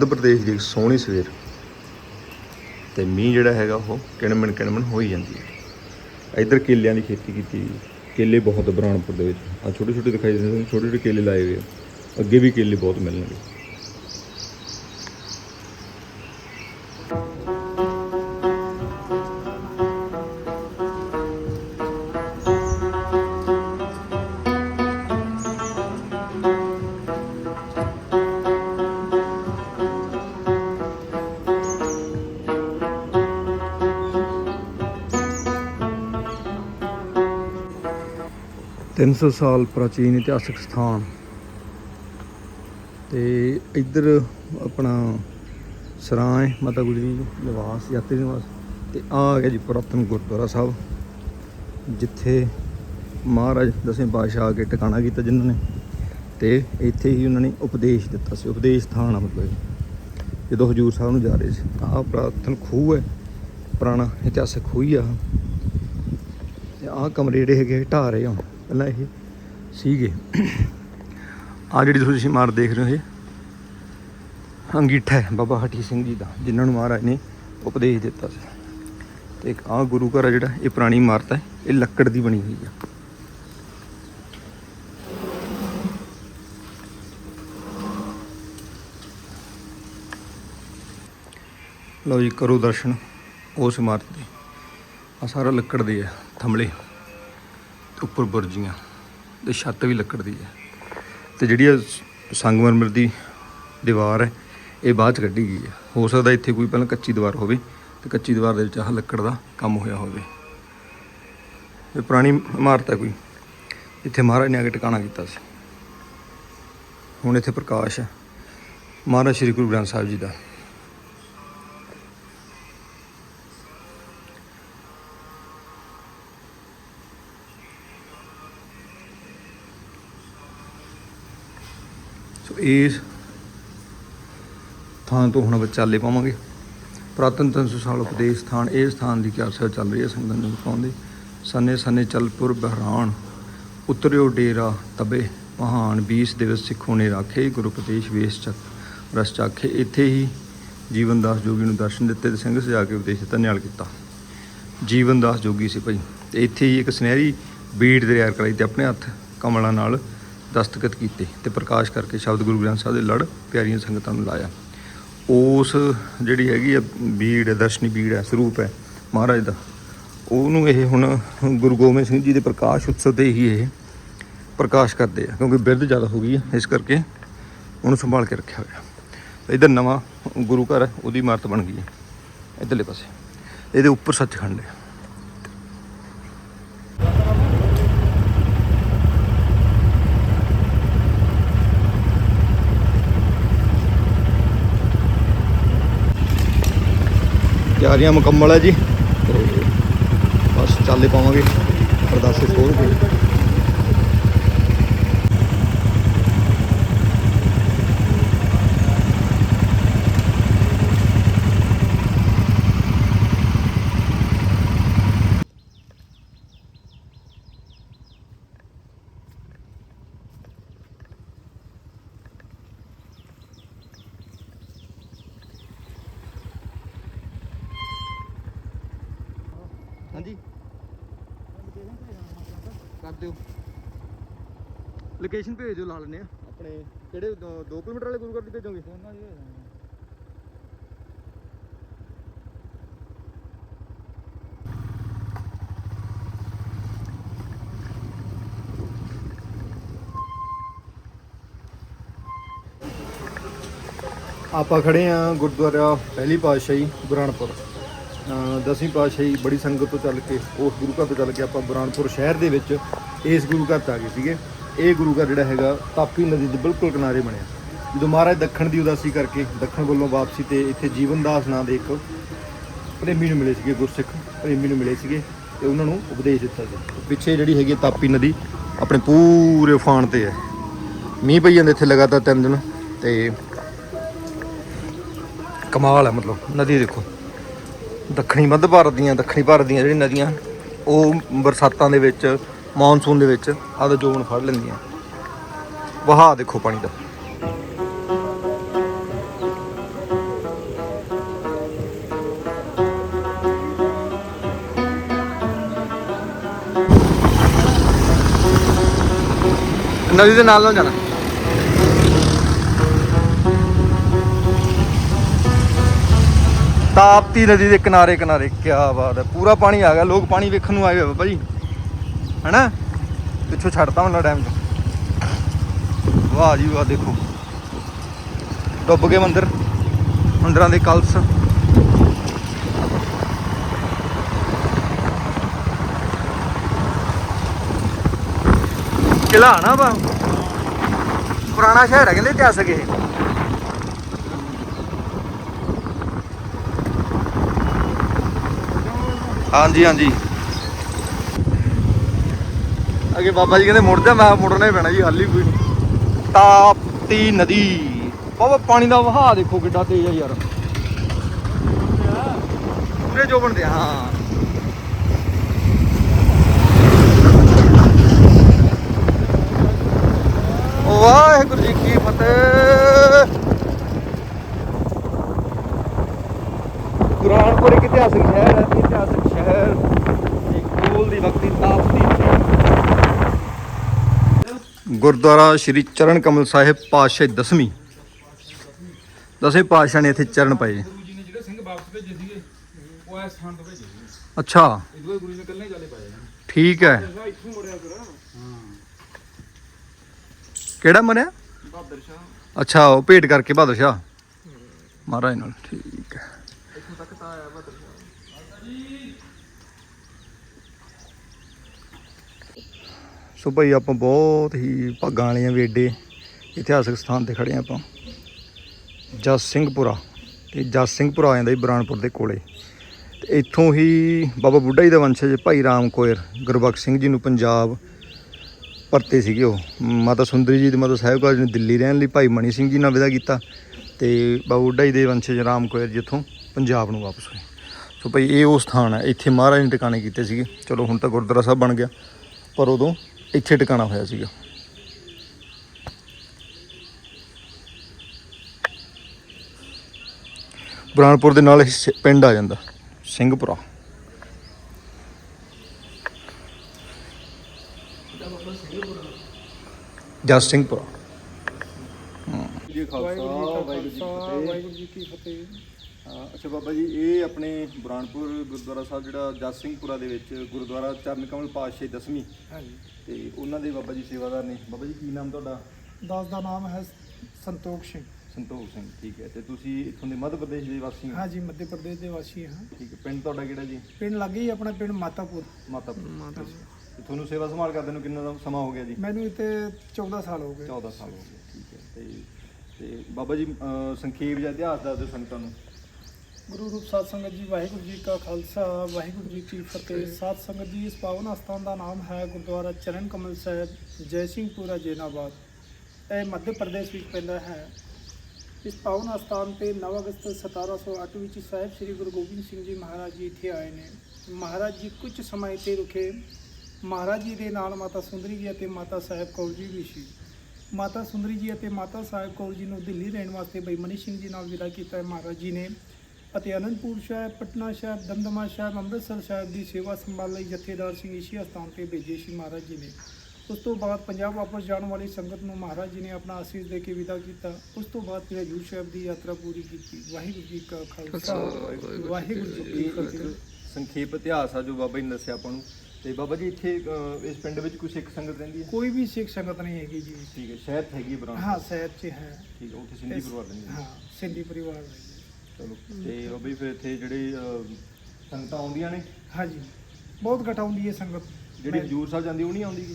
ਮੱਧ ਪ੍ਰਦੇਸ਼ ਦੀ ਇੱਕ ਸੋਹਣੀ ਸਵੇਰ। ਤੇ ਮੀਂਹ ਜਿਹੜਾ ਹੈਗਾ ਉਹ ਕਿਣਮਣ ਕਿਣਮਣ ਹੋਈ ਜਾਂਦੀ ਹੈ। ਇੱਧਰ ਕੇਲਿਆਂ ਦੀ ਖੇਤੀ ਕੀਤੀ ਕੇਲੇ ਬਹੁਤ ਬਰਾਣਪੁਰ ਦੇ ਵਿੱਚ। ਆ ਛੋਟੇ ਛੋਟੇ ਦਿਖਾਈ ਦਿੰਦੇ ਨੇ, ਛੋਟੇ ਛੋਟੇ ਕੇਲੇ ਲਾਏ ਹੋਏ ਆ। ਅੱਗੇ ਵੀ ਕੇਲੇ ਬਹੁਤ ਮਿਲਣਗੇ। ਤਿੰਨ ਸੌ ਸਾਲ ਪ੍ਰਾਚੀਨ ਇਤਿਹਾਸਕ ਸਥਾਨ ਤੇ ਇੱਧਰ ਆਪਣਾ ਸਰਾਂ ਹੈ ਮਾਤਾ ਗੁਜਰੀ ਨਿਵਾਸ, ਯਾਤਰੀ ਨਿਵਾਸ, ਤੇ ਆ ਆ ਗਿਆ ਜੀ ਪੁਰਾਤਨ ਗੁਰਦੁਆਰਾ ਸਾਹਿਬ, ਜਿੱਥੇ ਮਹਾਰਾਜ ਦਸਵੇਂ ਪਾਤਸ਼ਾਹ ਆ ਕੇ ਟਿਕਾਣਾ ਕੀਤਾ ਜਿਨ੍ਹਾਂ ਨੇ, ਤੇ ਇੱਥੇ ਹੀ ਉਹਨਾਂ ਨੇ ਉਪਦੇਸ਼ ਦਿੱਤਾ ਸੀ, ਉਪਦੇਸ਼ ਸਥਾਨ ਆ ਮਤਲਬ ਇਹ। ਜਦੋਂ ਹਜੂਰ ਸਾਹਿਬ ਨੂੰ ਜਾ ਰਹੇ ਸੀ, ਤਾਂ ਆਹ ਪੁਰਾਤਨ ਖੂਹ ਹੈ, ਪੁਰਾਣਾ ਇਤਿਹਾਸਕ ਖੂਹ ਹੀ ਆ ਆਹ। ਤੇ ਆਹ ਕਮਰੇ ਜਿਹੜੇ ਹੈਗੇ ਢਾਹ ਰਹੇ ਆ ਪਹਿਲਾਂ ਇਹ ਸੀਗੇ। ਆ ਜਿਹੜੀ ਤੁਸੀਂ ਇਮਾਰਤ ਦੇਖ ਰਹੇ ਹੋ, ਇਹ ਅੰਗੀਠਾ ਹੈ ਬਾਬਾ ਹਟੀ ਸਿੰਘ ਜੀ ਦਾ, ਜਿਨ੍ਹਾਂ ਨੂੰ ਮਹਾਰਾਜ ਨੇ ਉਪਦੇਸ਼ ਦਿੱਤਾ ਸੀ। ਤੇ ਇੱਕ ਆਹ ਗੁਰੂ ਘਰ ਆ ਜਿਹੜਾ, ਇਹ ਪੁਰਾਣੀ ਇਮਾਰਤ ਹੈ, ਇਹ ਲੱਕੜ ਦੀ ਬਣੀ ਹੋਈ ਆ। ਲਓ ਜੀ, ਕਰੋ ਦਰਸ਼ਨ ਉਸ ਇਮਾਰਤ ਦੇ। ਆ ਸਾਰਾ ਲੱਕੜ ਦੇ ਆ, ਥੰਮਲੇ। ਉੱਪਰ ਬੁਰਜੀਆਂ ਤੇ ਛੱਤ ਵੀ ਲੱਕੜ ਦੀ ਹੈ। ਤੇ ਜਿਹੜੀ ਇਹ ਸ- ਸੰਗਮਰਮਰ ਦੀ ਦੀਵਾਰ ਹੈ, ਇਹ ਬਾਅਦ ਚ ਕੱਢੀ ਗਈ ਹੈ। ਹੋ ਸਕਦਾ ਇੱਥੇ ਕੋਈ ਪਹਿਲਾਂ ਕੱਚੀ ਦੀਵਾਰ ਹੋਵੇ ਤੇ ਕੱਚੀ ਦੀਵਾਰ ਦੇ ਵਿੱਚ ਆਹ ਲੱਕੜ ਦਾ ਕੰਮ ਹੋਇਆ ਹੋਵੇ। ਇਹ ਪੁਰਾਣੀ ਇਮਾਰਤ ਹੈ ਕੋਈ। ਇੱਥੇ ਮਹਾਰਾਜ ਨੇ ਆ ਕੇ ਟਿਕਾਣਾ ਕੀਤਾ ਸੀ। ਹੁਣ ਇੱਥੇ ਪ੍ਰਕਾਸ਼ ਹੈ। ਮਹਾਰਾਜ ਸ੍ਰੀ ਗੁਰੂ ਗ੍ਰੰਥ ਸਾਹਿਬ ਜੀ ਦਾ। ਇਸ ਥਾਂ ਤੋਂ ਹੁਣ ਆਪਾਂ ਚਾਲੇ ਪਾਵਾਂਗੇ। ਪ੍ਰਾਤਨ 300 ਸਾਲ ਉਪਦੇਸ਼ ਸਥਾਨ, ਇਹ ਸਥਾਨ ਦੀ ਕਿਆ ਚੱਲ ਰਹੀ ਹੈ ਸੰਗਤਾਂ ਨੂੰ ਪਾਉਂਦੇ ਸਨੇ ਸਨੇ ਚਲਪੁਰ ਬਹਿਰਾਨ ਉਤਰਿਓ ਡੇਰਾ ਤਬੇ, ਮਹਾਨ 20 ਦਿਵਸ ਸਿੱਖੋਂ ਨੇ ਰਾਖੇ, ਗੁਰੂ ਉਪਦੇਸ਼ ਵੇਸ ਚੱਕ ਰਸ ਚਾਖੇ। ਇੱਥੇ ਹੀ ਜੀਵਨਦਾਸ ਜੋਗੀ ਨੂੰ ਦਰਸ਼ਨ ਦਿੱਤੇ ਤੇ ਸਿੰਘ ਸਜਾ ਕੇ ਉਪਦੇਸ਼ ਦਿੱਤਾ ਨਿਆਲ ਕੀਤਾ। ਜੀਵਨਦਾਸ ਜੋਗੀ ਸੀ ਭਾਈ। ਤੇ ਇੱਥੇ ਹੀ ਇੱਕ ਸੁਨਹਿਰੀ ਬੀੜ ਤਿਆਰ ਕਰਾਈ ਤੇ ਆਪਣੇ ਹੱਥ ਕਮਲਾਂ ਨਾਲ ਦਸਤਖਤ ਕੀਤੇ ਤੇ ਪ੍ਰਕਾਸ਼ ਕਰਕੇ ਸ਼ਬਦ ਗੁਰੂ ਗ੍ਰੰਥ ਸਾਹਿਬ ਦੇ ਲੜ ਪਿਆਰੀਆਂ ਸੰਗਤਾਂ ਨੂੰ ਲਾਇਆ। ਉਸ ਜਿਹੜੀ ਹੈਗੀ ਆ ਬੀੜ ਹੈ, ਦਰਸ਼ਨੀ ਬੀੜ ਹੈ ਸਰੂਪ ਹੈ ਮਹਾਰਾਜ ਦਾ ਉਹਨੂੰ ਇਹ ਹੁਣ ਗੁਰੂ ਗੋਬਿੰਦ ਸਿੰਘ ਜੀ ਦੇ ਪ੍ਰਕਾਸ਼ ਉਤਸਵ ਤੇ ਹੀ ਇਹ ਪ੍ਰਕਾਸ਼ ਕਰਦੇ ਆ ਕਿਉਂਕਿ ਬਿਰਧ ਜ਼ਿਆਦਾ ਹੋ ਗਈ ਆ ਇਸ ਕਰਕੇ ਉਹਨੂੰ ਸੰਭਾਲ ਕੇ ਰੱਖਿਆ ਹੋਇਆ। ਇਧਰ ਨਵਾਂ ਗੁਰੂ ਘਰ ਹੈ ਉਹਦੀ ਇਮਾਰਤ ਬਣ ਗਈ ਹੈ ਇਧਰਲੇ ਪਾਸੇ। ਇਹਦੇ ਉੱਪਰ ਸੱਚਖੰਡ ਹੈ। ਤਿਆਰੀਆਂ ਮੁਕੰਮਲ ਹੈ ਜੀ। ਤੇ ਬਸ ਚਾਲੇ ਪਾਵਾਂਗੇ। ਅਰਦਾਸੇ ਖੋਲ ਕੇ ਕਰ ਦਿਓ। ਲੋਕੇਸ਼ਨ ਭੇਜ ਦਿਓ ਲਾ ਲੈਣੇ ਆ। ਆਪਣੇ ਕਿਹੜੇ 2 ਕਿਲੋਮੀਟਰ ਵਾਲੇ ਗੁਰੂ ਘਰ ਦੀ ਭੇਜੋਗੇ? ਦੋਨਾਂ ਦੀ ਆਪਾਂ ਖੜੇ ਆ ਗੁਰਦੁਆਰਾ ਪਹਿਲੀ ਪਾਤਸ਼ਾਹੀ ਬੁਰਾਨਪੁਰ। ਅ, ਦਸਵੀਂ ਪਾਤਸ਼ਾਹੀ ਬੜੀ ਸੰਗਤ ਤੋਂ ਚੱਲ ਕੇ, ਉਸ ਗੁਰੂ ਘਰ ਤੋਂ ਚੱਲ ਕੇ ਆਪਾਂ ਬੁਰਾਨਪੁਰ ਸ਼ਹਿਰ ਦੇ ਵਿੱਚ ਇਸ ਗੁਰੂ ਘਰ 'ਚ ਆ ਗਏ ਸੀਗੇ। ਇਹ ਗੁਰੂ ਘਰ ਜਿਹੜਾ ਹੈਗਾ, ਤਾਪੀ ਨਦੀ ਦੇ ਬਿਲਕੁਲ ਕਿਨਾਰੇ ਬਣਿਆ। ਜਦੋਂ ਮਹਾਰਾਜ ਦੱਖਣ ਦੀ ਉਦਾਸੀ ਕਰਕੇ ਦੱਖਣ ਵੱਲੋਂ ਵਾਪਸੀ ਤੇ ਇੱਥੇ ਜੀਵਨਦਾਸ ਨਾਂ ਦੇ ਇੱਕ ਪ੍ਰੇਮੀ ਨੂੰ ਮਿਲੇ ਸੀਗੇ, ਗੁਰਸਿੱਖ ਪ੍ਰੇਮੀ ਨੂੰ ਮਿਲੇ ਸੀਗੇ ਤੇ ਉਹਨਾਂ ਨੂੰ ਉਪਦੇਸ਼ ਦਿੱਤਾ ਸੀ ਪਿੱਛੇ ਜਿਹੜੀ ਹੈਗੀ ਹੈ ਤਾਪੀ ਨਦੀ, ਆਪਣੇ ਪੂਰੇ ਉਫਾਨ ਤੇ ਹੈ। ਮੀਂਹ ਪਈ ਜਾਂਦੇ ਇੱਥੇ ਲਗਾਤਾਰ ਤਿੰਨ ਦਿਨ ਤੇ। ਕਮਾਲ ਹੈ ਮਤਲਬ, ਨਦੀ ਦੇਖੋ। ਦੱਖਣੀ ਮੱਧ ਭਾਰਤ ਦੀਆਂ, ਦੱਖਣੀ ਭਾਰਤ ਦੀਆਂ ਜਿਹੜੀਆਂ ਨਦੀਆਂ, ਉਹ ਬਰਸਾਤਾਂ ਦੇ ਵਿੱਚ ਮੌਨਸੂਨ ਦੇ ਵਿੱਚ ਆਦਾ ਜੋਨ ਫੜ ਲੈਂਦੀਆਂ। ਵਹਾ ਦੇਖੋ ਪਾਣੀ ਦਾ। ਨਦੀ ਦੇ ਨਾਲ ਨਾਲ ਜਾਣਾ। ਤਾਪਤੀ ਨਦੀ ਦੇ ਕਿਨਾਰੇ ਕਿਨਾਰੇ ਕੀ ਬਾਤ ਹੈ। ਪੂਰਾ ਪਾਣੀ ਆ ਗਿਆ, ਲੋਕ ਪਾਣੀ ਵੇਖਣ ਨੂੰ ਆਏ ਹੋਏ ਬਾਬਾ ਜੀ। ਹੈਨਾ? ਪਿੱਛੋਂ ਛੱਡਤਾ ਹੁਣ ਡੈਮ ਚ। ਵਾਹ ਜੀ ਵਾਹ, ਦੇਖੋ। ਡੁੱਬ ਗਏ ਮੰਦਰ, ਮੰਦਰਾਂ ਦੇ ਕਲਸ ਕਿਲਾ ਨਾ ਵਾ। ਪੁਰਾਣਾ ਸ਼ਹਿਰ ਹੈ ਕਹਿੰਦੇ ਇਤਿਹਾਸਕ ਇਹ। ਹਾਂਜੀ ਹਾਂਜੀ। ਅਗੇ ਬਾਬਾ ਜੀ ਕਹਿੰਦੇ ਮੁੜ ਜਾ ਮੈਂ ਮੁੜਨਾ ਹੀ ਪੈਣਾ ਜੀ, ਹਾਲੀ ਕੋਈ ਨਹੀਂ ਤਾਪਤੀ ਨਦੀ। ਬਾਬਾ, ਪਾਣੀ ਦਾ ਵਹਾਅ ਦੇਖੋ ਕਿੱਡਾ ਤੇਜ਼ ਆ ਯਾਰ। ਪੂਰੇ ਜੋ ਬਣਦੇ ਹਾਂ। ਵਾਹਿਗੁਰੂ ਜੀ ਕੀ ਫਤਿਹ। ਕੁਰਾਨਪੁਰ ਇੱਕ ਇਤਿਹਾਸਕ ਸ਼ਹਿਰ ਹੈ, ਇਤਿਹਾਸਕ ਸ਼ਹਿਰ ਇੱਕ ਕੋਲ ਦੀ ਵਕਤੀ ਤਾਪਤੀ ਗੁਰਦੁਆਰਾ ਸ਼੍ਰੀ ਚਰਨ ਕਮਲ ਸਾਹਿਬ ਪਾਤਸ਼ਾਹ ਦਸਵੀਂ। ਦਸਵੇਂ ਪਾਤਸ਼ਾਹ ਨੇ ਇੱਥੇ ਚਰਨ ਪਾਏ। ਗੁਰੂ ਜੀ ਨੇ ਜਿਹੜੇ ਸਿੰਘ ਵਾਪਸ ਭੇਜੇ ਸੀਗੇ ਉਹ ਇਸ ਥਾਂ ਤੋਂ ਭੇਜੇ ਸੀ ਅੱਛਾ। ਇਹ ਗੁਰੂ ਜੀ ਨੇ ਕੱਲੇ ਚਾਲੇ ਪਾਏ ਠੀਕ ਹੈ। ਇੱਥੋਂ ਮੁੜਿਆ ਫਿਰ। ਹਾਂ। ਕਿਹੜਾ ਮਰਿਆ? ਬਹਾਦਰ ਸ਼ਾਹ। ਅੱਛਾ ਉਹ ਭੇਟ ਕਰਕੇ ਬਹਾਦਰ ਸ਼ਾਹ। ਮਹਾਰਾਜ ਨਾਲ ਠੀਕ ਹੈ ਇੱਥੋਂ ਤੱਕ ਤਾਂ ਆਇਆ ਬਹਾਦਰ ਸ਼ਾਹ ਸੋ ਭਾਈ ਆਪਾਂ ਬਹੁਤ ਹੀ ਭਾਗਾਂ ਵਾਲੇ ਵਾਲੀਆਂ ਵੇਡੇ ਇਤਿਹਾਸਕ ਸਥਾਨ ਤੇ ਖੜੇ ਹਾਂ ਆਪਾਂ। ਜਸ ਸਿੰਘਪੁਰਾ ਤੇ ਜਸ ਸਿੰਘਪੁਰਾ ਆ ਜਾਂਦਾ ਜੀ ਬਰਾਨਪੁਰ ਦੇ ਕੋਲੇ। ਤੇ ਇੱਥੋਂ ਹੀ ਬਾਬਾ ਬੁੱਢਾ ਜੀ ਦਾ ਵੰਸ਼ਜ ਭਾਈ ਰਾਮ ਕੋਇਰ ਗੁਰਬਖਸ਼ ਸਿੰਘ ਜੀ ਨੂੰ ਪੰਜਾਬ ਪਰਤੇ ਸੀਗੇ ਉਹ। ਮਾਤਾ ਸੁੰਦਰੀ ਜੀ ਦੇ ਮਾਤਾ ਸਾਹਿਬ ਕਾਲਜ ਨੂੰ ਦਿੱਲੀ ਰਹਿਣ ਲਈ ਭਾਈ ਮਣੀ ਸਿੰਘ ਜੀ ਨਾਲ ਵਿਦਾ ਕੀਤਾ ਤੇ ਬਾਬਾ ਬੁੱਢਾ ਜੀ ਦੇ ਵੰਸ਼ਜ ਰਾਮ ਕੋਇਰ ਜਿੱਥੋਂ ਪੰਜਾਬ ਨੂੰ ਵਾਪਸ ਹੋਏ। ਸੋ ਭਾਈ ਇਹ ਉਹ ਸਥਾਨ ਹੈ, ਇੱਥੇ ਮਹਾਰਾਜ ਨੇ ਟਿਕਾਣੇ ਕੀਤੇ ਸੀਗੇ। ਚਲੋ ਹੁਣ ਤਾਂ ਗੁਰਦੁਆਰਾ ਸਾਹਿਬ ਬਣ ਗਿਆ, ਪਰ ਉਦੋਂ ਇੱਥੇ ਟਿਕਾਣਾ ਹੋਇਆ ਸੀਗਾ। ਬੁਰਹਾਨਪੁਰ ਦੇ ਨਾਲ ਇਹ ਪਿੰਡ ਆ ਜਾਂਦਾ, ਸਿੰਘਪੁਰਾ। ਜਸ ਸਿੰਘਪੁਰਾ। ਜੀ ਵਾਹਿਗੁਰੂ ਜੀ ਕੀ ਫਤਿਹ। ਅੱਛਾ ਬਾਬਾ ਜੀ ਇਹ ਆਪਣੇ ਬੁਰਹਾਨਪੁਰ ਗੁਰਦੁਆਰਾ ਸਾਹਿਬ ਜਿਹੜਾ ਜਸ ਸਿੰਘਪੁਰਾ ਦੇ ਵਿੱਚ ਗੁਰਦੁਆਰਾ ਚਰਨ ਕਮਲ ਪਾਤਸ਼ਾਹ ਦਸਵੀਂ। ਹਾਂਜੀ। ਤੇ ਉਹਨਾਂ ਦੇ ਬਾਬਾ ਜੀ ਸੇਵਾਦਾਰ ਨੇ। ਬਾਬਾ ਜੀ ਕੀ ਨਾਮ ਤੁਹਾਡਾ? ਦਾਸ ਦਾ ਨਾਮ ਹੈ ਸੰਤੋਖ ਸਿੰਘ। ਸੰਤੋਖ ਸਿੰਘ ਠੀਕ ਹੈ। ਤੇ ਤੁਸੀਂ ਇੱਥੋਂ ਦੇ ਮੱਧ ਪ੍ਰਦੇਸ਼ ਦੇ ਵਾਸੀ ਹੋ? ਹਾਂਜੀ ਮੱਧ ਪ੍ਰਦੇਸ਼ ਦੇ ਵਾਸੀ ਹਾਂ। ਠੀਕ ਹੈ। ਪਿੰਡ ਤੁਹਾਡਾ ਕਿਹੜਾ ਜੀ? ਪਿੰਡ ਲੱਗੇ ਹੀ ਆਪਣਾ ਪਿੰਡ ਮਾਤਾਪੁਰ। ਮਾਤਾਪੁਰ। ਤੇ ਤੁਹਾਨੂੰ ਸੇਵਾ ਸੰਭਾਲ ਕਰਦੇ ਨੂੰ ਕਿੰਨਾ ਦਾ ਸਮਾਂ ਹੋ ਗਿਆ ਜੀ? ਮੈਨੂੰ ਇੱਥੇ 14 ਸਾਲ ਹੋ ਗਏ। 14 ਸਾਲ ਹੋ ਗਏ ਠੀਕ ਹੈ। ਤੇ ਤੇ ਬਾਬਾ ਜੀ ਸੰਖੇਪ ਜਿਹਾ ਇਤਿਹਾਸ ਦੱਸ ਦਿਓ ਸੰਗਤਾਂ ਨੂੰ। ਗੁਰੂ ਰੂਪ ਸਾਧ ਸੰਗਤ ਜੀ, ਵਾਹਿਗੁਰੂ ਜੀ ਕਾ ਖਾਲਸਾ, ਵਾਹਿਗੁਰੂ ਜੀ ਕੀ ਫਤਿਹ। ਸਾਧ ਸੰਗਤ ਜੀ, ਇਸ ਪਾਵਨ ਅਸਥਾਨ ਦਾ ਨਾਮ ਹੈ ਗੁਰਦੁਆਰਾ ਚਰਨ ਕਮਲ ਸਾਹਿਬ, ਜੈ ਸਿੰਘਪੁਰਾ ਜੈਨਾਬਾਦ। ਇਹ ਮੱਧ ਪ੍ਰਦੇਸ਼ ਵਿੱਚ ਪੈਂਦਾ ਹੈ। ਇਸ ਪਾਵਨ ਅਸਥਾਨ ਤੇ 9 ਅਗਸਤ 1708 ਵਿੱਚ ਸਾਹਿਬ ਸ੍ਰੀ ਗੁਰੂ ਗੋਬਿੰਦ ਸਿੰਘ ਜੀ ਮਹਾਰਾਜ ਜੀ ਇੱਥੇ ਆਏ ਨੇ। ਮਹਾਰਾਜ ਜੀ ਕੁਝ ਸਮਾਂ ਇੱਥੇ ਰੁਕੇ। ਮਹਾਰਾਜ ਜੀ ਦੇ ਨਾਲ ਮਾਤਾ ਸੁੰਦਰੀ ਜੀ ਅਤੇ ਮਾਤਾ ਸਾਹਿਬ ਕੌਰ ਜੀ ਵੀ ਸੀ। ਮਾਤਾ ਸੁੰਦਰੀ ਜੀ ਅਤੇ ਮਾਤਾ ਸਾਹਿਬ ਕੌਰ ਜੀ ਨੂੰ ਦਿੱਲੀ ਰਹਿਣ ਵਾਸਤੇ ਬਈਮਨੀ ਸਿੰਘ ਜੀ ਨਾਲ ਵਿਦਾ ਕੀਤਾ ਹੈ ਮਹਾਰਾਜ ਜੀ ਨੇ। ਅਤੇ ਅਨੰਦਪੁਰ ਸਾਹਿਬ ਪਟਨਾ ਸਾਹਿਬ ਦਮਦਮਾ ਸਾਹਿਬ ਅੰਮ੍ਰਿਤਸਰ ਸਾਹਿਬ ਦੀ ਸੇਵਾ ਸੰਭਾਲ ਲਈ ਜਥੇਦਾਰ ਸਿੰਘ ਇਸ਼ੀ ਸਥਾਨ ਤੇ ਭੇਜੇ ਸੀ ਮਹਾਰਾਜ ਜੀ ਨੇ। ਉਸ ਤੋਂ ਬਾਅਦ ਪੰਜਾਬ ਵਾਪਸ ਜਾਣ ਵਾਲੀ ਸੰਗਤ ਨੂੰ ਮਹਾਰਾਜ ਜੀ ਨੇ ਆਪਣਾ ਆਸ਼ੀਸ਼ ਦੇ ਕੇ ਵਿਦਾ ਕੀਤਾ। ਉਸ ਤੋਂ ਬਾਅਦ ਫਿਰ ਹਜੂਰ ਸਾਹਿਬ ਦੀ ਯਾਤਰਾ ਪੂਰੀ ਕੀਤੀ। ਵਾਹਿਗੁਰੂ ਜੀ ਕਾ ਖਾਲਸਾ। ਵਾਹਿਗੁਰੂ ਜੀ ਕੀ ਫਤਿਹ। ਸੰਖੇਪ ਇਤਿਹਾਸ ਆ ਜੋ ਬਾਬਾ ਜੀ ਨੇ ਦੱਸਿਆ ਆਪਾਂ ਨੂੰ। ਤੇ ਬਾਬਾ ਜੀ ਇੱਥੇ ਇਸ ਪਿੰਡ ਵਿੱਚ ਕੋਈ ਸਿੱਖ ਸੰਗਤ ਰਹਿੰਦੀ ਹੈ? ਕੋਈ ਵੀ ਸਿੱਖ ਸੰਗਤ ਨਹੀਂ ਹੈਗੀ ਜੀ। ਠੀਕ ਹੈ ਸ਼ਹਿਰ ਹੈਗੀ ਹੈ ਬਰਾਨ ਹਾਂ ਸਹਿਬ ਚ ਹੈ। ਠੀਕ ਹੈ ਉੱਥੇ ਸਿੰਧੀ ਪਰਿਵਾਰ ਰਹਿੰਦੇ ਹਾਂ ਸਿੰਧੀ ਪਰਿਵਾਰ ਜੀ। ਚਲੋ। ਤੇ ਬਾਬਾ ਜੀ ਫਿਰ ਇੱਥੇ ਜਿਹੜੇ ਅਹ, ਸੰਗਤਾਂ ਆਉਂਦੀਆਂ ਨੇ? ਹਾਂਜੀ। ਬਹੁਤ ਘੱਟ ਆਉਂਦੀ ਹੈ ਸੰਗਤ। ਜਿਹੜੀ ਹਜੂਰ ਸਾਹਿਬ ਜਾਂਦੀ ਉਹ ਨਹੀਂ ਆਉਂਦੀ? ਗੀ?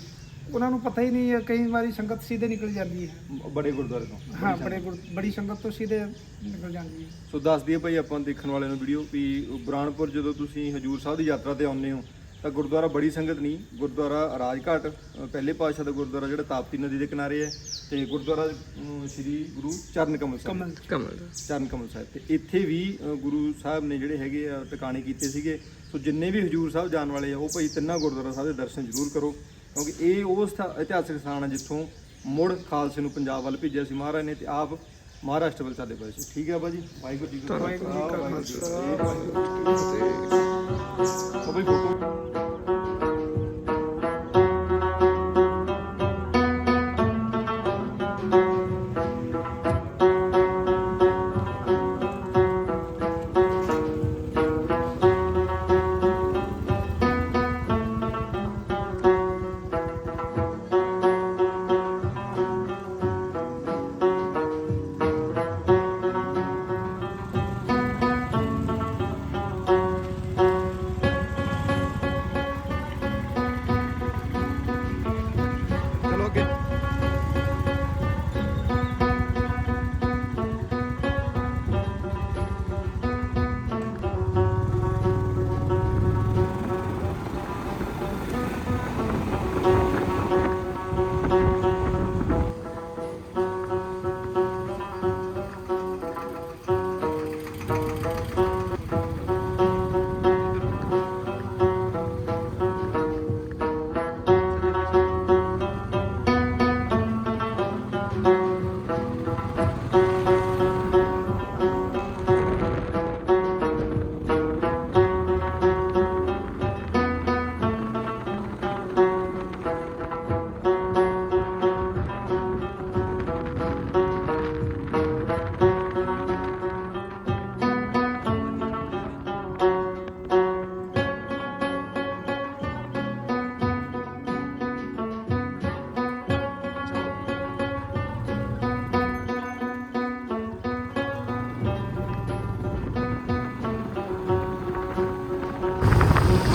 ਉਹਨਾਂ ਨੂੰ ਪਤਾ ਹੀ ਨਹੀਂ ਹੈ ਕਈ ਵਾਰੀ ਸੰਗਤ ਸਿੱਧੇ ਨਿਕਲ ਜਾਂਦੀ ਹੈ ਬੜੇ ਗੁਰਦੁਆਰੇ ਤੋਂ। ਹਾਂ ਬੜੇ ਗੁਰ- ਬੜੀ ਸੰਗਤ ਤੋਂ ਸਿੱਧੇ ਨਿਕਲ ਜਾਂਦੀ ਹੈ ਸੋ ਦੱਸ ਦਈਏ ਭਾਈ ਆਪਾਂ ਦੇਖਣ ਵਾਲਿਆਂ ਨੂੰ ਵੀਡੀਓ ਵੀ ਬੁਰਾਨਪੁਰ ਜਦੋਂ ਤੁਸੀਂ ਹਜੂਰ ਸਾਹਿਬ ਦੀ ਯਾਤਰਾ ਤੇ ਆਉਂਦੇ ਹੋ ਤਾਂ ਗੁਰਦੁਆਰਾ ਬੜੀ ਸੰਗਤ ਨਹੀਂ ਗੁਰਦੁਆਰਾ ਰਾਜਘਾਟ ਪਹਿਲੇ ਪਾਤਸ਼ਾਹ ਦਾ ਗੁਰਦੁਆਰਾ ਜਿਹੜਾ ਤਾਪਤੀ ਨਦੀ ਦੇ ਕਿਨਾਰੇ ਹੈ ਤੇ ਗੁਰਦੁਆਰਾ ਸ੍ਰੀ ਗੁਰੂ ਚਰਨ ਕਮਲ ਸਾਹਿਬ। ਕਮਲ ਕਮਲ ਚਰਨ ਕਮਲ ਸਾਹਿਬ ਤੇ ਇੱਥੇ ਵੀ ਗੁਰੂ ਸਾਹਿਬ ਨੇ ਜਿਹੜੇ ਹੈਗੇ ਆ ਟਿਕਾਣੇ ਕੀਤੇ ਸੀਗੇ ਸੋ ਜਿੰਨੇ ਵੀ ਹਜੂਰ ਸਾਹਿਬ ਜਾਣ ਵਾਲੇ ਆ ਉਹ ਭਾਈ ਤਿੰਨਾਂ ਗੁਰਦੁਆਰਾ ਸਾਹਿਬ ਦੇ ਦਰਸ਼ਨ ਜ਼ਰੂਰ ਕਰੋ ਕਿਉਂਕਿ ਇਹ ਉਹ ਸਥਾ- ਇਤਿਹਾਸਕ ਸਥਾਨ ਹੈ ਜਿੱਥੋਂ ਮੁੜ ਖਾਲਸੇ ਨੂੰ ਪੰਜਾਬ ਵੱਲ ਭੇਜਿਆ ਸੀ ਮਹਾਰਾਜ ਨੇ ਤੇ ਆਪ ਮਹਾਰਾਸ਼ਟਰ ਵੱਲ ਚੱਲੇ ਪਏ ਸੀ ਠੀਕ ਹੈ ਬਾਜੀ ਵਾਹਿਗੁਰੂ ਜੀ ਕਾ ਖਾਲਸਾ। ਵਾਹਿਗੁਰੂ ਜੀ ਕੀ ਫਤਿਹ।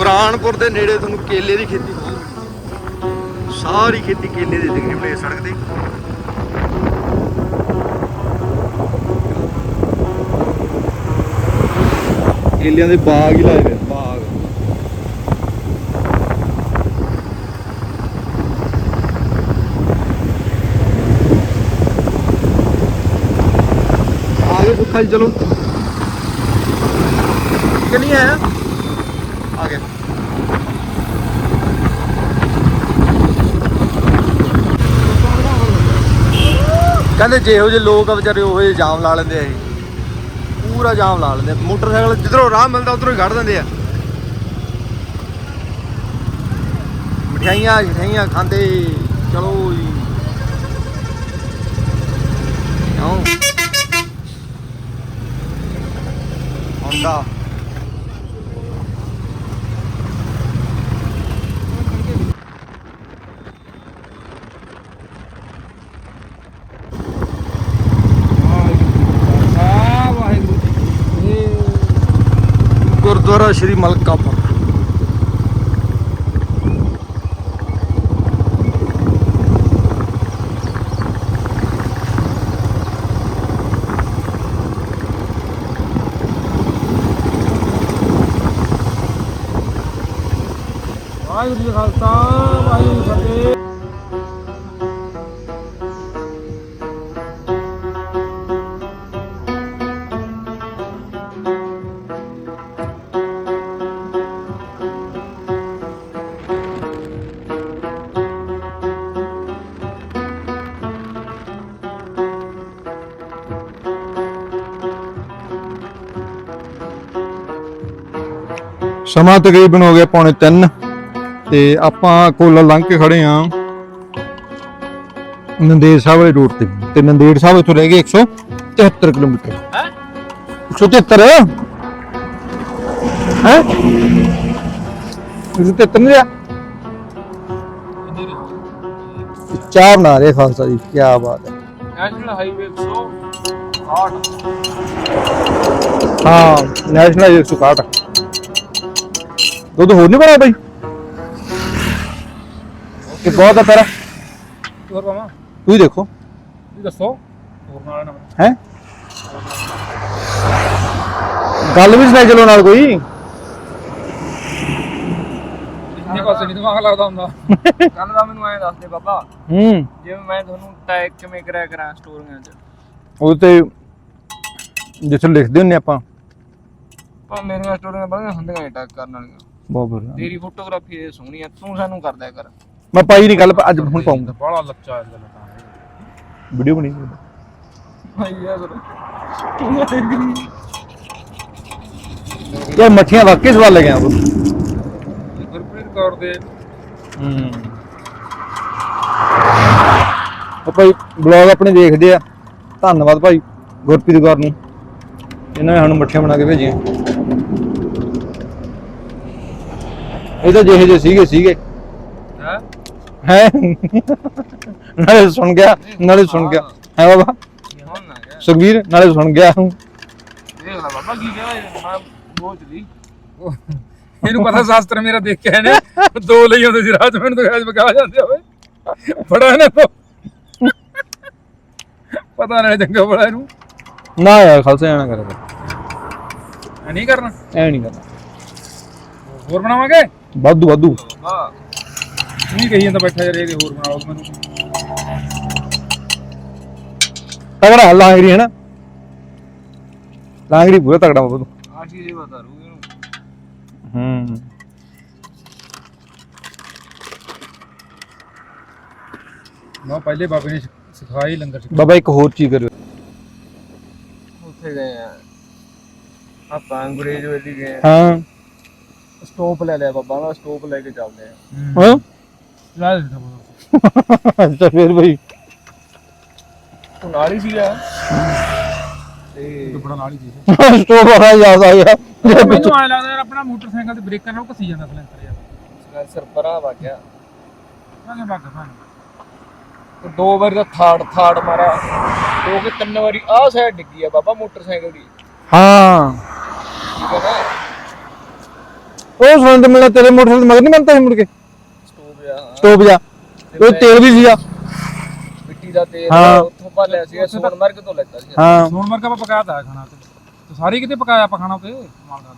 ਬੁਰਾਨਪੁਰ ਦੇ ਨੇੜੇ ਤੁਹਾਨੂੰ ਕੇਲੇ ਦੀ ਖੇਤੀ ਬਹੁਤ ਸਾਰੀ ਖੇਤੀ ਕੇਲੇ ਦੀ ਦਿਖਣੀ ਪਲੇ ਸੜਕ ਤੇ। ਕੇਲਿਆਂ ਦੇ ਬਾਗ ਹੀ ਲਾਏ ਹੋਏ ਬਾਗ। ਆਗੇ ਸੁੱਖਾ ਜੀ ਚਲੋ ਕਿੰਨੀ ਆਇਆ ਕਹਿੰਦੇ ਜਿਹੋ ਜਿਹੇ ਲੋਕ ਆ ਵਿਚਾਰੇ, ਉਹ ਜਿਹੇ ਜਾਮ ਲਾ ਲੈਂਦੇ ਆ ਇਹ। ਪੂਰਾ ਜਾਮ ਲਾ ਲੈਂਦੇ ਆ। ਮੋਟਰਸਾਈਕਲ ਜਿੱਧਰੋਂ ਰਾਹ ਮਿਲਦਾ, ਉਧਰੋਂ ਹੀ ਕੱਢ ਦਿੰਦੇ ਆ। ਮਠਿਆਈਆਂ ਮਠਿਆਈਆਂ ਖਾਂਦੇ, ਚਲੋ ਜੀ। ਕਿਉਂ? ਹੁੰਦਾ ਗੁਰਦੁਆਰਾ ਸ਼੍ਰੀ ਮਲਕਾਪੁਰ ਵਾਹਿਗੁਰੂ ਜੀ ਖਾਲਸਾ ਵਾਹਿਗੁਰੂ ਜੀ ਕੀ ਫਤਿਹ। ਸਮਾਂ ਤਕਰੀਬਨ ਹੋ ਗਿਆ ਪੌਣੇ 3 ਤੇ ਆਪਾਂ ਕੋਲਾ ਲੰਘ ਕੇ ਖੜੇ ਆ ਨੰਦੇੜ ਸਾਹਿਬ ਵਾਲੇ ਰੋਡ ਤੇ। ਤੇ ਨੰਦੇੜ ਸਾਹਿਬ ਇੱਥੋਂ ਰਹਿ ਗਏ 173 ਕਿਲੋਮੀਟਰ। ਹੈ? 173 ਹੈ? 173 ਨਹੀਂ ਆ ਚਾਹ ਬਣਾ ਰਹੇ ਖਾਲਸਾ ਜੀ ਕੀ ਬਾਤ ਹੈ। ਨੈਸ਼ਨਲ ਹਾਈਵੇ 168 ਹਾਂ ਨੈਸ਼ਨਲ 161 ਦੁੱਧ ਹੋਰ ਨਹੀਂ ਬਣਾ ਬਈ। ਕਿ ਬਹੁਤ ਆ ਤੇਰਾ। ਹੋਰ ਪਾਵਾਂ ਤੂੰ ਹੀ ਦੇਖੋ। ਤੁਸੀਂ ਦੱਸੋ। ਹੋਰ ਨਾਲ ਨਾ ਹੈ? ਗੱਲ ਵੀ ਸੁਣਾਈ ਚਲੋ ਨਾਲ ਕੋਈ। ਇੰਨੇ ਪਾਸੇ ਨਹੀਂ ਦਿਮਾਗ ਲੱਗਦਾ ਹੁੰਦਾ। ਕੱਲ ਦਾ ਮੈਨੂੰ ਐਂ ਦੱਸ ਦੇ ਬਾਬਾ। ਹੂੰ। ਜਿਵੇਂ ਮੈਂ ਤੁਹਾਨੂੰ ਟੈਗ ਕਿਵੇਂ ਕਰਿਆ ਕਰਾਂ ਸਟੋਰੀਆਂ 'ਚ। ਉਹ ਤੇ ਜਿੱਥੇ ਲਿਖਦੇ ਹੁੰਨੇ ਆਪਾਂ। ਪਰ ਮੇਰੀਆਂ ਸਟੋਰੀਆਂ ਬੜੀਆਂ ਹੁੰਦੀਆਂ ਟੈਗ ਕਰਨ ਵਾਲੀਆਂ। ਬਹੁਤ ਬੁਰਾ ਤੇਰੀ ਫੋਟੋਗ੍ਰਾਫੀ ਇਹ ਸੋਹਣੀ ਆ ਤੂੰ ਸਾਨੂੰ ਕਰ ਦਿਆ ਕਰ। ਮੈਂ ਪਾਈ ਨਹੀਂ ਗੱਲ ਅੱਜ ਹੁਣ ਪਾਉਂਗਾ ਬੜਾ ਲੱਚਾ ਇਸ ਗੱਲ ਤਾਂ। ਵੀਡੀਓ ਬਣੀ ਭਾਈ ਯਾਰ ਇਹ ਮੱਠੀਆਂ ਵਾਕਈ ਸਵਾਲ ਲੱਗਿਆ ਉਹ ਗੁਰਪ੍ਰੀਤ ਕੌਰ ਦੇ। ਹੂੰ। ਉਹ ਭਾਈ ਬਲੌਗ ਆਪਣੇ ਦੇਖਦੇ ਆ। ਧੰਨਵਾਦ ਭਾਈ ਗੁਰਪ੍ਰੀਤ ਕੌਰ ਨੂੰ। ਇਹਨਾਂ ਨੇ ਸਾਨੂੰ ਮੱਠੀਆਂ ਬਣਾ ਕੇ ਭੇਜੀਆਂ। ਇਹ ਤਾਂ ਜਿਹੇ ਜਿਹੇ ਸੀਗੇ ਸੀਗੇ। ਹੈ? ਹੈ? ਨਾਲੇ ਸੁਣ ਗਿਆ ਨਾਲੇ ਸੁਣ ਗਿਆ। ਹੈ। ਬਾਬਾ? ਹੁਣ ਨਾ ਗਿਆ। ਨਾਲੇ ਸੁਣ ਗਿਆ। ਦੇਖ ਲੈ ਬਾਬਾ ਕੀ ਕਹਿਆ ਮੈਂ ਬੋਝ ਲਈ। ਇਹਨੂੰ ਪਤਾ ਸ਼ਾਸਤਰ ਮੇਰਾ ਦੇਖ ਕੇ ਨੇ ਦੋ ਲਈ ਆਉਂਦੇ ਸੀ ਰਾਤ ਮੈਨੂੰ ਤਾਂ ਬਗਾ ਜਾਂਦੇ ਹੋਵੇ ਬੜਾ ਨਾ ਪਤਾ ਨਹੀਂ ਚੰਗਾ ਬੜਾ ਇਹਨੂੰ। ਨਾ ਯਾਰ ਖਾਲਸਾ ਜਾਣਾ ਕਰੇ। ਐ ਨਹੀਂ ਕਰਨਾ? ਐ ਨਹੀਂ ਕਰਨਾ। ਹੋਰ ਬਣਾਵਾਂਗੇ? ਵਾਧੂ ਵਾਧੂ। ਵਾਹ ਨਹੀਂ ਕਹੀ ਜਾਂਦਾ ਬੈਠਾ ਯਾਰ ਇਹ ਕਿ ਹੋਰ ਬਣਾ ਲਓ ਮੈਨੂੰ। ਤਗੜਾ ਲਾਂਗਰੀ ਹੈ ਨਾ। ਲਾਂਗਰੀ ਪੂਰਾ ਤਗੜਾ ਬਾਬਾ ਤੂੰ। ਆਸ਼ੀ ਜੀ ਬਤਾ ਰੂ ਇਹਨੂੰ। ਹੂੰ। ਨਾ ਪਹਿਲੇ ਬਾਬੇ ਨੇ ਸਿਖਾਈ ਲੰਗਰ ਚ ਬਾਬਾ ਇੱਕ ਹੋਰ ਚੀਜ਼ ਕਰਿਓ। ਉੱਥੇ ਗਏ ਆ। ਆਪਾਂ ਅੰਗਰੇਜ਼ ਵੇਲੀ ਗਏ। ਆ। ਹਾਂ। ਸਟੋਪ ਲੈ ਲਿਆ ਬਾਬਾ ਦਾ ਸਟੋਪ ਲੈ ਕੇ ਚੱਲਦੇ ਆ। ਹਾਂ? ਲਾ ਦੇ ਦਿੱਤਾ ਅੱਛਾ ਫਿਰ ਬਈ। ਤੂੰ ਨਾਲ ਹੀ ਸੀਗਾ। ਤੇ ਬੜਾ ਨਾਲ ਹੀ ਸੀ। ਸਟੋਪ ਵਾਲਾ ਯਾਦ ਆ ਗਿਆ। ਮੈਨੂੰ ਐ ਲੱਗਦਾ ਯਾਰ ਆਪਣਾ ਮੋਟਰਸਾਈਕਲ ਤੇ ਬ੍ਰੇਕਾਂ ਨਾਲ ਘਸੀ ਜਾਂਦਾ ਸਲੈਂਸਰ ਯਾਰ। ਸਿਰ ਪਰਾ ਮੈਂ ਭਾਂ ਤੇ ਦੋ ਵਾਰੀ ਦਾ ਥਾੜ ਥਾੜ ਮਾਰਿਆ ਦੋ ਕਿ ਤਿੰਨ ਵਾਰੀ ਆਹ ਸਾਈਡ ਡਿੱਗੀ ਆ ਬਾਬਾ ਮੋਟਰਸਾਈਕਲ ਦੀ। ਹਾਂ। ਠੀਕ ਹੈ ਨਾ? ਉਹ ਸੁਣਨ ਤੇ ਮਿਲਿਆ ਤੇਰੇ ਮੋਟਰਸਾਈਕਲ ਮਗਰ ਨਹੀਂ ਬੰਦਾ ਸੀ ਮੁੜ ਕੇ? ਸਟੋਵ ਆ ਸਟੋਪ ਜਾ ਉਹ ਤੇਲ ਵੀ ਸੀਗਾ। ਮਿੱਟੀ ਦਾ ਤੇਲ ਹਾਂ। ਉੱਥੋਂ ਭਾਲਿਆ ਸੀ ਸੋਨਮਰਗ ਤੋਂ ਲੈਤਾ ਸੀ ਹਾਂ। ਸੋਨ ਮਰਗਾ ਆਪਾਂ ਪਕਾਇਆ ਖਾਣਾ ਤੇ ਤੇ ਸਾਰੇ ਕਿਤੇ ਪਕਾਇਆ ਆਪਾਂ ਖਾਣਾ ਤੇ ਮਾਲ ਦਾ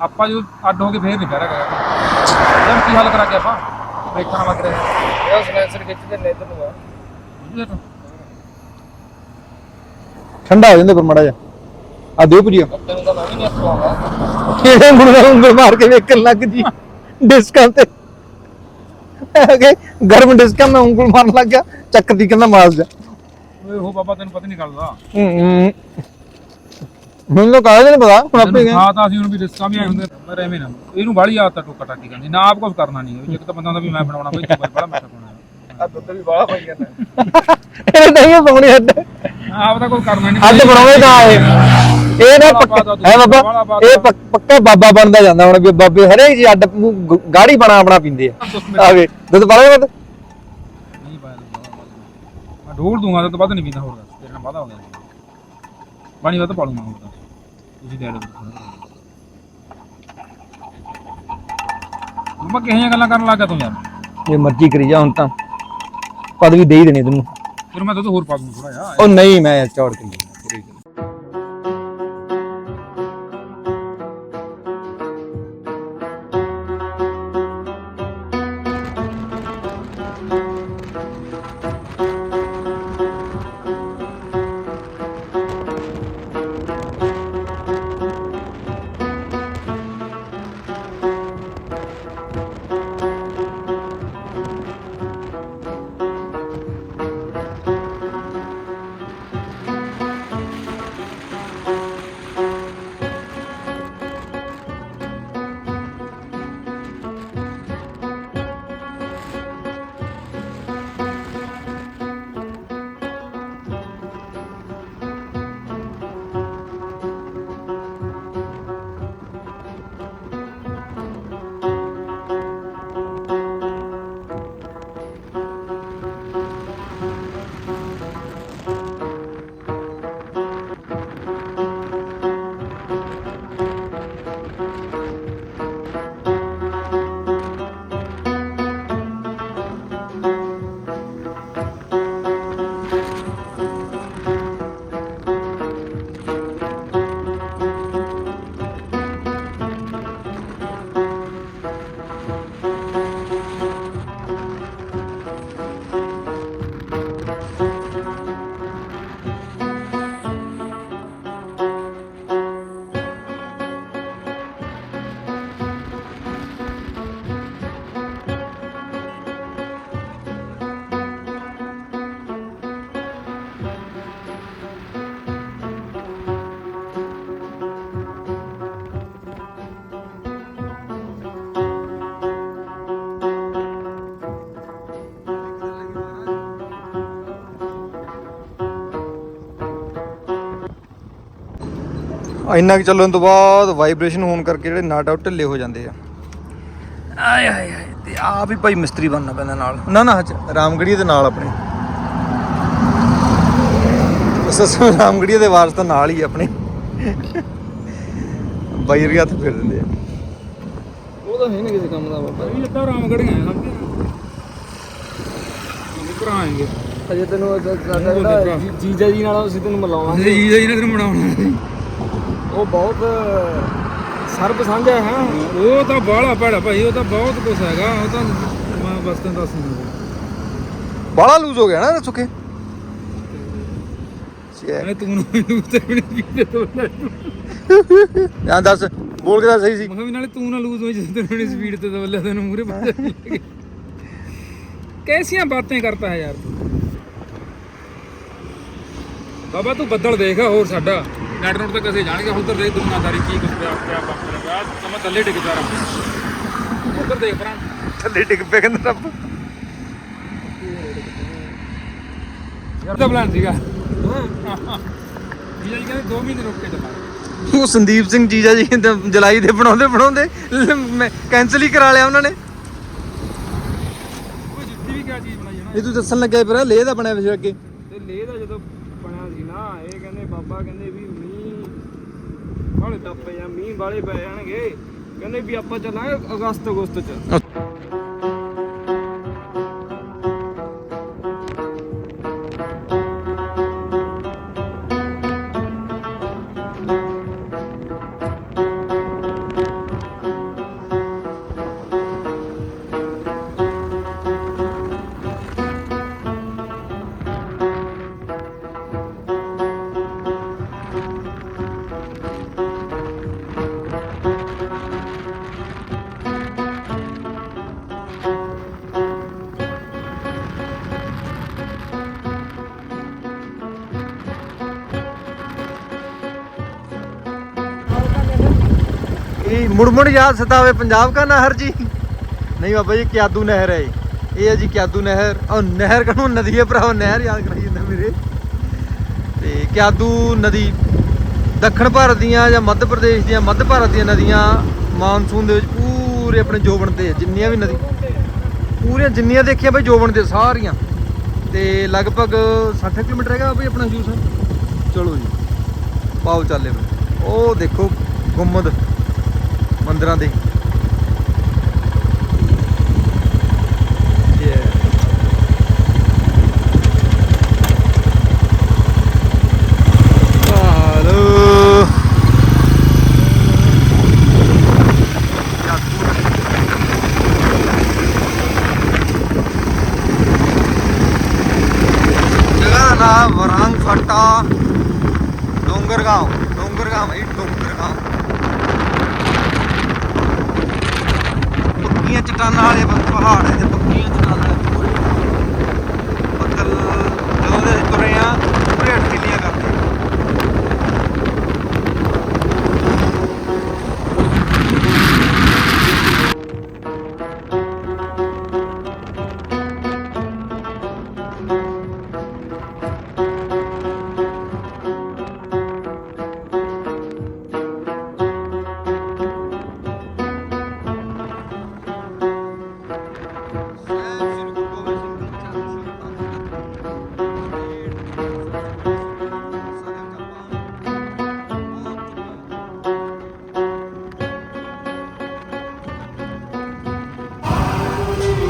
ਆਪਾਂ ਜਦੋਂ ਅੱਡ ਹੋ ਕੇ ਫੇਰ ਨਹੀਂ ਕਹਿ ਰਿਹਾ ਜਦ ਕੀ ਹੱਲ ਕਰਾ ਕੇ ਆਪਾਂ ਬ੍ਰੇਕਾਂ ਲੱਗ ਰਿਹਾ ਇਹ ਸਲੈਂਸਰ ਖਿੱਚਦੇ ਨੇ ਇਧਰ ਨੂੰ ਆ। ਠੰਡਾ ਹੋ ਜਾਂਦਾ ਪਰ ਮੜਾ ਜਾ ਆ ਦਿਓ ਪੁਜੀਆ ਤੈਨੂੰ ਤਾਂ ਮੈਂ ਵੀ ਨਹੀਂ ਖਵਾਉਂਗਾ ਕਿਹੜੇ ਮੁੰਡੇ ਨੂੰ ਉਂਗਲ ਮਾਰ ਕੇ ਵੇਖਣ ਲੱਗ ਜੀ? ਡਿਸਕਾਂ ਤੇ। ਅਗੇ ਗਰਮ ਡਿਸਕਾਂ ਮੈਂ ਉਂਗਲ ਮਾਰਨ ਲੱਗ ਗਿਆ। ਚੱਕਦੀ ਕਹਿੰਦਾ ਮਾਰ ਜਾ। ਓਏ ਹੋ ਬਾਬਾ ਤੈਨੂੰ ਪਤਾ ਨਹੀਂ ਚੱਲਦਾ। ਮੈਨੂੰ ਤਾਂ ਕਾਹਦੇ ਨਹੀਂ ਪਤਾ ਹੁਣ ਆਪੇ ਗਏ ਖਾ ਤਾਂ ਅਸੀਂ ਹੁਣ ਵੀ ਰਿਸਕਾਂ ਵੀ ਆਏ ਹੁੰਦੇ। ਪਰ ਐਵੇਂ ਨਾ। ਇਹਨੂੰ ਬਾਹਲੀ ਆਦਤ ਆ ਟੋਕਾ ਟਾਕੀ ਕਰਨੀ ਨਾ ਆਪ ਕੁਝ ਕਰਨਾ ਨਹੀਂ ਇੱਕ ਤਾਂ ਬੰਦਾ ਹੁੰਦਾ ਵੀ ਮੈਂ ਬਣਾਉਣਾ ਕੋਈ ਚੁੱਪ ਬੜਾ ਮਿੱਠਾ ਪਾਉਣਾ ਆ ਦੁੱਧ ਵੀ ਬਾਹਲਾ ਪਈ ਜਾਂਦਾ। ਇਹ ਨਹੀਂ ਪਾਉਣੀ ਹੱਦ ਆਪ ਤਾਂ ਕੁਝ ਕਰਨਾ ਨਹੀਂ। ਅੱਜ ਬਣਾਉਣੇ ਤਾਂ ਆਏ ਇਹ ਨਾ ਪੱਕਾ ਹੈ ਬਾਬਾ ਇਹ ਪੱਕ- ਬਾਬਾ ਬਣਦਾ ਜਾਂਦਾ ਹੁਣ ਵੀ ਬਾਬੇ ਹਰੇਕ ਜੀ ਅੱਡ ਗਾੜੀ ਬਣਾ ਆਪਣਾ ਪੀਂਦੇ ਆ। ਆਵੇ ਦੁੱਧ ਪਾ ਲੈ ਮਤ ਨਹੀਂ ਪਾਇਆ ਮੈਂ ਢੋਲ ਦੂੰਗਾ ਤਾਂ ਵੱਧ ਨਹੀਂ ਪੀਂਦਾ ਹੋਰ ਦੱਸ ਤੇਰੇ ਨਾਲ ਵਾਦਾ ਹੋ ਗਿਆ। ਪਾਣੀ ਵੱਧ ਪਾ ਲੂੰਗਾ ਹੋਰ ਦੱਸ। ਤੁਸੀਂ ਦੇ ਦਿਓ। ਮੈਂ ਕਿਹੀਆਂ ਗੱਲਾਂ ਕਰਨ ਲੱਗਾ ਤੂੰ ਯਾਰ? ਜੇ ਮਰਜ਼ੀ ਕਰੀ ਜਾ ਹੁਣ ਤਾਂ। ਪਦਵੀ ਦੇ ਹੀ ਦੇਣੀ ਤੈਨੂੰ। ਫਿਰ ਮੈਂ ਦੁੱਧ ਹੋਰ ਪਾ ਦੂੰਗਾ ਥੋੜਾ ਜਿਹਾ। ਉਹ ਨਹੀਂ ਮੈਂ ਚੌੜ ਕਰੀ ਇੰਨਾ ਕਿ ਚੱਲਣ ਤੋਂ ਬਾਅਦ ਵਾਈਬ੍ਰੇਸ਼ਨ ਹੋਣ ਕਰਕੇ ਜਿਹੜੇ ਨਟ ਆ ਉਹ ਢਿੱਲੇ ਹੋ ਜਾਂਦੇ ਆ। ਆਏ ਹਾਏ ਹਾਏ ਤੇ ਆਪ ਹੀ ਭਾਈ ਮਿਸਤਰੀ ਬਣਨਾ ਪੈਂਦਾ ਨਾਲ। ਨਾ ਨਾ ਹਜ ਰਾਮਗੜੀਏ ਦੇ ਨਾਲ ਆਪਣੇ। ਸੱਸੂ ਰਾਮਗੜੀਏ ਦੇ ਵਾਰਸ ਤਾਂ ਨਾਲ ਹੀ ਆ ਆਪਣੇ। ਬਾਈ ਰੀ ਹੱਥ ਫੇਰ ਦਿੰਦੇ ਆ। ਉਹ ਤਾਂ ਹੈ ਨਹੀਂ ਕਿਸੇ ਕੰਮ ਦਾ ਬਾਬਾ। ਇਹ ਤਾਂ ਰਾਮ ਗੜੀਆਂ ਸਮਝੇ ਆਏਗੇ ਅਜੇ ਤੈਨੂੰ ਜੀਜਾ ਜੀ ਨਾਲ ਅਸੀਂ ਤੈਨੂੰ ਮਿਲਾਵਾਂਗੇ। ਜੀ ਜੀ ਨੇ ਤੈਨੂੰ ਬਣਾਉਣਾ ਉਹ ਬਹੁਤ ਸਰਬ ਸਾਂਝਾ ਹੈ ਉਹ ਤਾਂ ਬਾਹਲਾ ਭੈੜਾ ਭਾਈ ਉਹ ਤਾਂ ਬਹੁਤ ਕੁਛ ਹੈਗਾ ਉਹ ਤਾਂ ਮੈਂ ਬਸ ਤੈਨੂੰ ਦੱਸ ਨਹੀਂ ਬਾਲਾ ਲੂਜ਼ ਹੋ ਗਿਆ ਨਾ ਸੁੱਕੇ ਮੈਂ ਤੂੰ ਮੈਨੂੰ ਤੇ ਵੀ ਨਹੀਂ ਪੀਤੇ ਤੋਂ ਜਾਂ ਦੱਸ ਬੋਲ ਕੇ ਤਾਂ ਸਹੀ ਸੀ? ਮੈਂ ਵੀ ਨਾਲੇ ਤੂੰ ਨਾ ਲੂਜ਼ ਹੋਈ ਜਦੋਂ ਤੈਨੂੰ ਸਪੀਡ ਤੇ ਦਵਲਿਆ ਤੈਨੂੰ ਮੂਰੇ ਪਾ ਕੈਸੀਆਂ ਬਾਤਾਂ ਕਰਤਾ ਹੈ ਯਾਰ ਤੂੰ। ਬਾਬਾ ਤੂੰ ਬੱਦਲ ਦੇਖ ਹੋਰ ਸਾਡਾ। ਨੈਟ ਨੋਟ ਤੇ ਕਿਸੇ ਜਾਣਗੇ ਉਧਰ ਦੇਖ ਦੁਨੀਆਦਾਰੀ ਕੀ ਕੁਛ ਪਿਆ ਪਿਆ ਵਾਪਰ ਰਿਹਾ ਤਾਂ ਮੈਂ ਥੱਲੇ ਡਿੱਗ ਜਾ ਰਿਹਾ ਉਧਰ ਦੇਖ ਪਰਾਂ ਥੱਲੇ ਡਿੱਗ ਪਿਆ ਕਹਿੰਦਾ ਰੱਬ। ਯਾਰ ਦਾ ਪਲਾਨ ਸੀਗਾ। ਹਾਂ ਜੀ ਜੀ ਕਹਿੰਦੇ 2 ਮਹੀਨੇ ਰੁਕ ਕੇ ਚੱਲਾਂਗੇ ਉਹ ਸੰਦੀਪ ਸਿੰਘ ਜੀਜਾ ਜੀ ਜੁਲਾਈ ਦੇ ਬਣਾਉਂਦੇ ਬਣਾਉਂਦੇ ਮੈਂ ਕੈਨਸਲ ਹੀ ਕਰਾ ਲਿਆ ਉਹਨਾਂ ਨੇ। ਕੋਈ ਜਿੱਤੀ ਵੀ ਕਿਆ ਚੀਜ਼ ਬਣਾਈ ਹੈ ਨਾ। ਇਹ ਤੂੰ ਦੱਸਣ ਲੱਗਿਆ ਫਿਰ ਲੇਹ ਦਾ ਬਣਿਆ ਫਿਰ ਅੱਗੇ ਤੇ ਲੇ ਦਾ ਜਦੋਂ ਬਣਿਆ ਸੀ ਨਾ ਇਹ ਕਹਿੰਦੇ ਮੀਂਹ ਬਾਲੇ ਟੱਪ ਜਾਂ ਮੀਂਹ ਬਾਲੇ ਪੈ ਜਾਣਗੇ ਕਹਿੰਦੇ ਵੀ ਆਪਾਂ ਚੱਲਾਂਗੇ ਅਗਸਤ ਅਗਸਤ ਚ। ਇਹ ਮੁੜ ਮੁੜ ਯਾਦ ਸਤਾਵੇ ਪੰਜਾਬ ਕਾ ਨਹਿਰ ਜੀ। ਨਹੀਂ ਬਾਬਾ ਜੀ ਕਿਆਦੂ ਨਹਿਰ ਹੈ ਇਹ। ਹੈ ਜੀ ਕਿਆਦੂ ਨਹਿਰ। ਉਹ ਨਹਿਰ ਕਹਨੂੰ ਨਦੀ ਹੈ ਭਰਾਵਾ ਨਹਿਰ ਯਾਦ ਕਰਾਈ ਜਾਂਦਾ ਮੇਰੇ। ਤੇ ਕਿਆਦੂ ਨਦੀ ਦੱਖਣ ਭਾਰਤ ਦੀਆਂ ਜਾਂ ਮੱਧ ਪ੍ਰਦੇਸ਼ ਦੀਆਂ ਮੱਧ ਭਾਰਤ ਦੀਆਂ ਨਦੀਆਂ ਮਾਨਸੂਨ ਦੇ ਵਿੱਚ ਪੂਰੇ ਆਪਣੇ ਜੋਬਨ ਤੇ ਹੈ, ਜਿੰਨੀਆਂ ਵੀ ਨਦੀ। ਪੂਰੀਆਂ ਜਿੰਨੀਆਂ ਦੇਖੀਆਂ ਬਈ ਜੋਬਣ ਤੇ ਸਾਰੀਆਂ। ਤੇ ਲਗਭਗ 60 ਕਿਲੋਮੀਟਰ ਹੈਗਾ ਬਈ ਆਪਣਾ ਜੂਸ ਚਲੋ ਜੀ ਪਾਓ ਚੱਲੇ ਬਈ ਉਹ ਦੇਖੋ ਗੁੰਮਦ। ਮੰਦਰਾਂ ਦੇ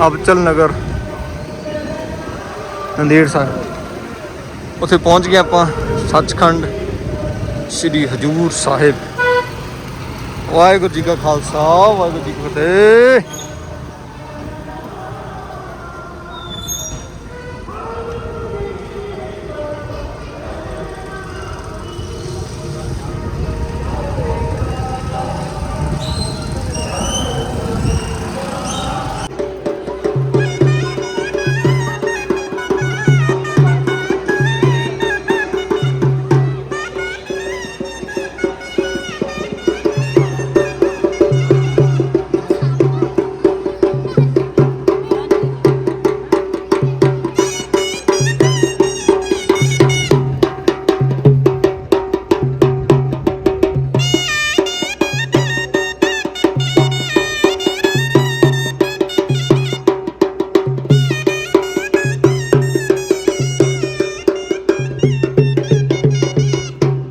ਅਬਚਲ ਨਗਰ, ਨੰਦੇੜ ਸਾਹਿਬ। ਉੱਥੇ ਪਹੁੰਚ ਗਏ ਆਪਾਂ ਸੱਚਖੰਡ ਸ੍ਰੀ ਹਜੂਰ ਸਾਹਿਬ। ਵਾਹਿਗੁਰੂ ਜੀ ਕਾ ਖਾਲਸਾ, ਵਾਹਿਗੁਰੂ ਜੀ ਕੀ ਫਤਿਹ।